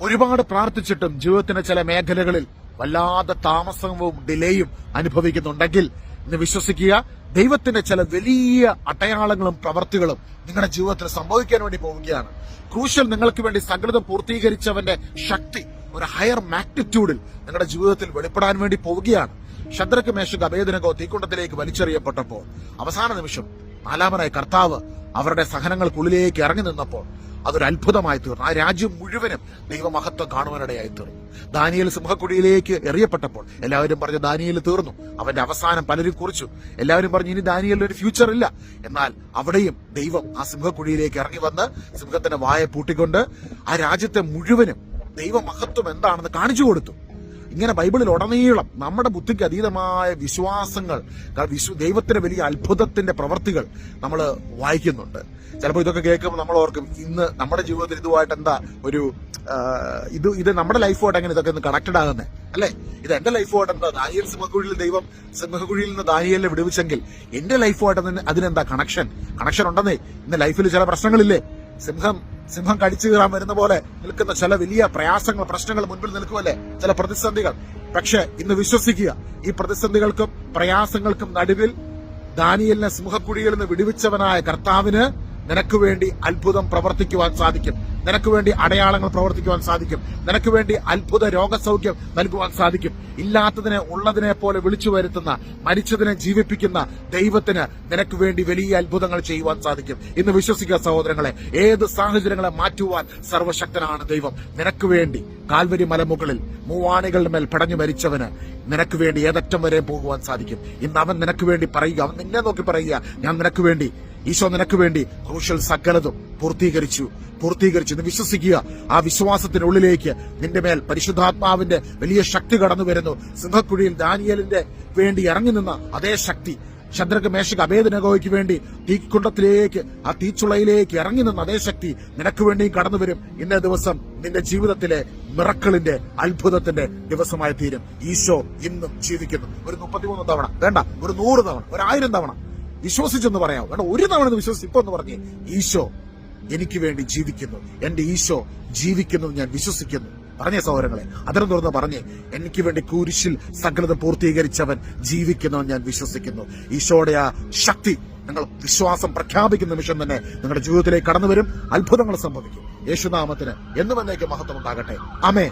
ഒരുപാട് പ്രാർത്ഥിച്ചിട്ടും ജീവിതത്തിന്റെ ചില മേഖലകളിൽ വല്ലാതെ താമസവും ഡിലേയും അനുഭവിക്കുന്നുണ്ടെങ്കിൽ ഇന്ന് വിശ്വസിക്കുക ദൈവത്തിന്റെ ചില വലിയ അടയാളങ്ങളും പ്രവർത്തികളും നിങ്ങളുടെ ജീവിതത്തിൽ സംഭവിക്കാൻ വേണ്ടി പോവുകയാണ്. ക്രൂഷ്യൽ നിങ്ങൾക്ക് വേണ്ടി സകലതം പൂർത്തീകരിച്ചവന്റെ ശക്തി ഒരു ഹയർ മാഗ്നിറ്റ്യൂഡിൽ നിങ്ങളുടെ ജീവിതത്തിൽ വെളിപ്പെടാൻ വേണ്ടി പോവുകയാണ്. ശദ്രക്ക് മേശക്ക് അഭേദനകോ തീക്കുണ്ടത്തിലേക്ക് വലിച്ചെറിയപ്പെട്ടപ്പോൾ അവസാന നിമിഷം നാലാമനായ കർത്താവ് അവരുടെ സഹനങ്ങൾക്കുള്ളിലേക്ക് ഇറങ്ങി നിന്നപ്പോൾ അതൊരു അത്ഭുതമായി തീർന്നു. ആ രാജ്യം മുഴുവനും ദൈവമഹത്വം കാണുവാനിടയായി തീർന്നു. ദാനിയൽ സിംഹക്കുടിയിലേക്ക് എറിയപ്പെട്ടപ്പോൾ എല്ലാവരും പറഞ്ഞു ദാനിയൽ തീർന്നു. അവന്റെ അവസാനം പലരും കുറിച്ചു. എല്ലാവരും പറഞ്ഞു ഇനി ദാനിയലിന് ഒരു ഫ്യൂച്ചർ ഇല്ല. എന്നാൽ അവിടെയും ദൈവം ആ സിംഹക്കുഴിയിലേക്ക് ഇറങ്ങി വന്ന് സിംഹത്തിന്റെ വായ പൂട്ടിക്കൊണ്ട് ആ രാജ്യത്തെ മുഴുവനും ദൈവമഹത്വം എന്താണെന്ന് കാണിച്ചു കൊടുത്തു. ഇങ്ങനെ ബൈബിളിൽ ഉടനീളം നമ്മുടെ ബുദ്ധിക്ക് അതീതമായ വിശ്വാസങ്ങൾ വിശ്വ ദൈവത്തിന്റെ വലിയ അത്ഭുതത്തിന്റെ പ്രവർത്തികൾ നമ്മൾ വായിക്കുന്നുണ്ട്. ചിലപ്പോൾ ഇതൊക്കെ കേൾക്കുമ്പോൾ നമ്മൾ ഓർക്കും ഇന്ന് നമ്മുടെ ജീവിതത്തിൽ ഇതുമായിട്ട് എന്താ ഒരു ഇത് ഇത് നമ്മുടെ ലൈഫുമായിട്ട് എങ്ങനെ ഇതൊക്കെ ഒന്ന് കണക്റ്റഡ് ആകുന്നത് അല്ലേ? ഇത് എന്റെ ലൈഫുമായിട്ട് എന്താ ദാനിയൽ സിംഹക്കുഴിയിൽ ദൈവം സിംഹക്കുഴിയിൽ നിന്ന് ദാനിയലിനെ വിടുവിച്ചെങ്കിൽ എന്റെ ലൈഫുമായിട്ട് അതിന് അതിനെന്താ കണക്ഷൻ കണക്ഷൻ ഉണ്ടെന്നേ. ഇന്ന് ലൈഫിൽ ചില പ്രശ്നങ്ങളില്ലേ? സിംഹം സിംഹം കടിച്ചു കയറാൻ വരുന്ന പോലെ നിൽക്കുന്ന ചില വലിയ പ്രയാസങ്ങൾ പ്രശ്നങ്ങൾ മുൻപിൽ നിൽക്കുമല്ലേ? ചില പ്രതിസന്ധികൾ. പക്ഷെ ഇന്ന് വിശ്വസിക്കുക ഈ പ്രതിസന്ധികൾക്കും പ്രയാസങ്ങൾക്കും നടുവിൽ ദാനിയലിനെ സിംഹക്കുഴിയിൽ നിന്ന് വിടുവിച്ചവനായ കർത്താവിന് നിനക്ക് വേണ്ടി അത്ഭുതം പ്രവർത്തിക്കുവാൻ സാധിക്കും. നിനക്ക് വേണ്ടി അടയാളങ്ങൾ പ്രവർത്തിക്കുവാൻ സാധിക്കും. നിനക്ക് വേണ്ടി അത്ഭുത രോഗസൗഖ്യം നൽകുവാൻ സാധിക്കും. ഇല്ലാത്തതിനെ ഉള്ളതിനെ പോലെ വിളിച്ചു വരുത്തുന്ന മരിച്ചതിനെ ജീവിപ്പിക്കുന്ന ദൈവത്തിന് നിനക്ക് വേണ്ടി വലിയ അത്ഭുതങ്ങൾ ചെയ്യുവാൻ സാധിക്കും. ഇന്ന് വിശ്വസിക്കുക സഹോദരങ്ങളെ ഏത് സാഹചര്യങ്ങളെ മാറ്റുവാൻ സർവശക്തനാണ് ദൈവം. നിനക്ക് വേണ്ടി കാൽവരി മലമുകളിൽ മൂവാണികളുടെ മേൽ പടഞ്ഞു മരിച്ചവന് നിനക്ക് വേണ്ടി ഏതറ്റം വരെ പോകുവാൻ സാധിക്കും. ഇന്ന് അവൻ നിനക്ക് വേണ്ടി പറയുക. അവൻ നിന്നെ നോക്കി പറയുക. ഞാൻ നിനക്ക് വേണ്ടി ഈശോ നിനക്ക് വേണ്ടി ക്രൂഷ്യൽ സകലതും പൂർത്തീകരിച്ചു. പൂർത്തീകരിച്ചു. എന്ന് വിശ്വസിക്കുക. ആ വിശ്വാസത്തിനുള്ളിലേക്ക് നിന്റെ മേൽ പരിശുദ്ധാത്മാവിന്റെ വലിയ ശക്തി കടന്നു വരുന്നു. സിംഹക്കുഴിയിൽ ദാനിയലിന്റെ വേണ്ടി ഇറങ്ങി നിന്ന അതേ ശക്തി ചന്ദ്രക്ക് മേശക്ക് അഭേദനഗോയ്ക്ക് വേണ്ടി തീക്കുണ്ടത്തിലേക്ക് ആ തീച്ചുളയിലേക്ക് ഇറങ്ങി നിന്ന അതേ ശക്തി നിനക്ക് വേണ്ടിയും കടന്നു വരും. ഇന്നേ ദിവസം നിന്റെ ജീവിതത്തിലെ മിറക്കളിന്റെ അത്ഭുതത്തിന്റെ ദിവസമായി തീരും ഈശോ ഇന്നും ജീവിക്കുന്നു. ഒരു മുപ്പത്തിമൂന്ന് തവണ. വേണ്ട ഒരു നൂറ് തവണ ഒരു തവണ. വിശ്വസിച്ചെന്ന് പറയാം വേണ്ട ഒരു തവണ ഒന്ന് വിശ്വസിച്ച് ഇപ്പൊ ഒന്ന് പറഞ്ഞേ. ഈശോ എനിക്ക് വേണ്ടി ജീവിക്കുന്നു. എന്റെ ഈശോ ജീവിക്കുന്നു ഞാൻ വിശ്വസിക്കുന്നു. പറഞ്ഞേ സഹോദരങ്ങളെ അതിരം തുറന്ന് പറഞ്ഞേ. എനിക്ക് വേണ്ടി കുരിശിൽ സകലത പൂർത്തീകരിച്ചവൻ ജീവിക്കുന്നവൻ ഞാൻ വിശ്വസിക്കുന്നു. ഈശോയുടെ ആ ശക്തി നിങ്ങൾ വിശ്വാസം പ്രഖ്യാപിക്കുന്ന നിമിഷം തന്നെ നിങ്ങളുടെ ജീവിതത്തിലേക്ക് കടന്നു വരും. അത്ഭുതങ്ങൾ സംഭവിക്കും. യേശുനാമത്തിന് എന്നും എന്നേക്ക് മഹത്വം ഉണ്ടാകട്ടെ അമേ